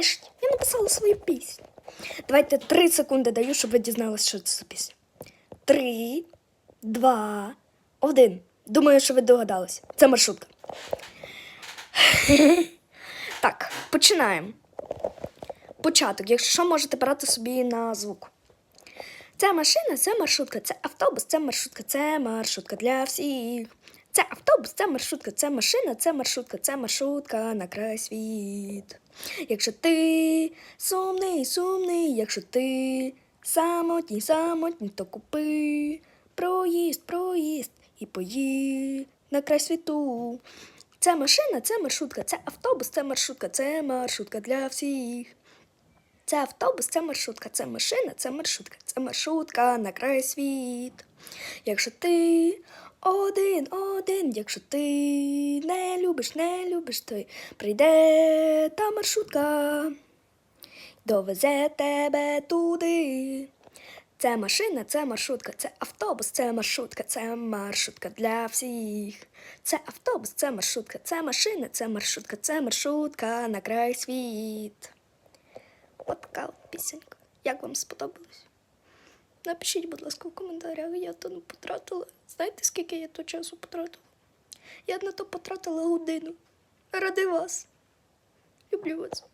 Нарешті я написала свою пісню. Давайте три секунди даю, щоб ви дізналися, що це за пісня. Три, два, один. Думаю, що ви догадалися. Це маршрутка. Так, починаємо. Початок, якщо що, можете брати собі на звук. Це машина, це маршрутка, це автобус, це маршрутка, це маршрутка для всіх. Це автобус, це маршрутка, це машина, це маршрутка, це маршрутка на край світ. Якщо ти сумний, сумний, якщо ти самотній, самотній, то купи проїзд, проїзд і поїдь на край світу. Це машина, це маршрутка, це автобус, це маршрутка, це маршрутка для всіх. Це автобус, це маршрутка, це машина, це маршрутка, це маршрутка на край світ. Якщо ти один, один, якщо ти не любиш, не любиш, то прийде та маршрутка, довезе тебе туди. Це машина, це маршрутка, це автобус, це маршрутка, це маршрутка для всіх. Це автобус, це маршрутка, це машина, це маршрутка, це маршрутка на край світ. От така от пісенька. Як вам сподобалось? Напишіть, будь ласка, в коментарях. Я то не потратила. Знаєте, скільки я то часу потратила? Я на то потратила годину. Ради вас. Люблю вас.